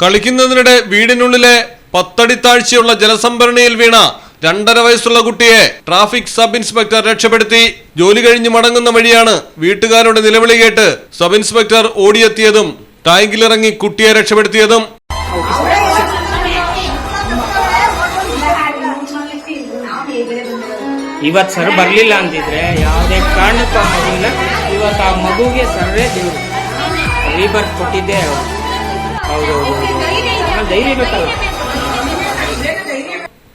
കളിക്കുന്നതിനിടെ വീടിനുള്ളിലെ പത്തടി താഴ്ചയുള്ള ജലസംഭരണിയിൽ വീണ രണ്ടര വയസ്സുള്ള കുട്ടിയെ ട്രാഫിക് സബ് ഇൻസ്പെക്ടർ രക്ഷപ്പെടുത്തി ജോലി കഴിഞ്ഞ് മടങ്ങുന്ന വഴിയാണ് വീട്ടുകാരുടെ നിലവിളി കേട്ട് സബ് ഇൻസ്പെക്ടർ ഓടിയെത്തിയതും ടാങ്കിലിറങ്ങി കുട്ടിയെ രക്ഷപ്പെടുത്തിയതും ಇವತ್ತು ಸರ್ ಬರಲಿಲ್ಲ ಅಂತಿದ್ರೆ ಯಾವುದೇ ಕಾರಣಕ್ಕೂ ಆ ಮಗು ಇಲ್ಲ ಇವತ್ತು ಆ ಮಗುಗೆ ಸರ್ರೇ ದೇವರು ರೀಬರ್ತ್ ಕೊಟ್ಟಿದ್ದೆ ಅವರು ಹೌದು ಹೌದು ಹೌದು ಧೈರ್ಯ ಬೇಕಲ್ಲ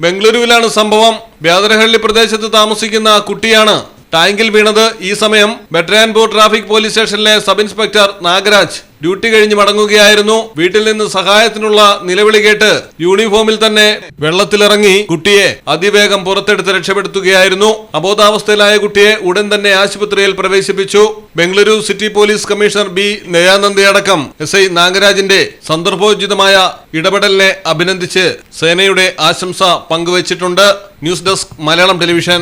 ബംഗളൂരുവിലാണ് സംഭവം വ്യാതരഹള്ളി പ്രദേശത്ത് താമസിക്കുന്ന കുട്ടിയാണ് ടാങ്കിൽ വീണത് ഈ സമയം ബെട്രാൻപൂർ ട്രാഫിക് പോലീസ് സ്റ്റേഷനിലെ സബ് ഇൻസ്പെക്ടർ നാഗരാജ്. ഡ്യൂട്ടി കഴിഞ്ഞ് മടങ്ങുകയായിരുന്നു. വീട്ടിൽ നിന്ന് സഹായത്തിനുള്ള നിലവിളി കേട്ട് യൂണിഫോമിൽ തന്നെ വെള്ളത്തിലിറങ്ങി കുട്ടിയെ അതിവേഗം പുറത്തെടുത്ത് രക്ഷപ്പെടുത്തുകയായിരുന്നു. അബോധാവസ്ഥയിലായ കുട്ടിയെ ഉടൻ തന്നെ ആശുപത്രിയിൽ പ്രവേശിപ്പിച്ചു. Bengaluru city police commissioner B ദയാനന്ദി അടക്കം എസ് ഐ നാഗരാജിന്റെ സന്ദർഭോചിതമായ ഇടപെടലിനെ അഭിനന്ദിച്ച് സേനയുടെ ആശംസ പങ്കുവച്ചിട്ടുണ്ട്. News desk Malayalam television.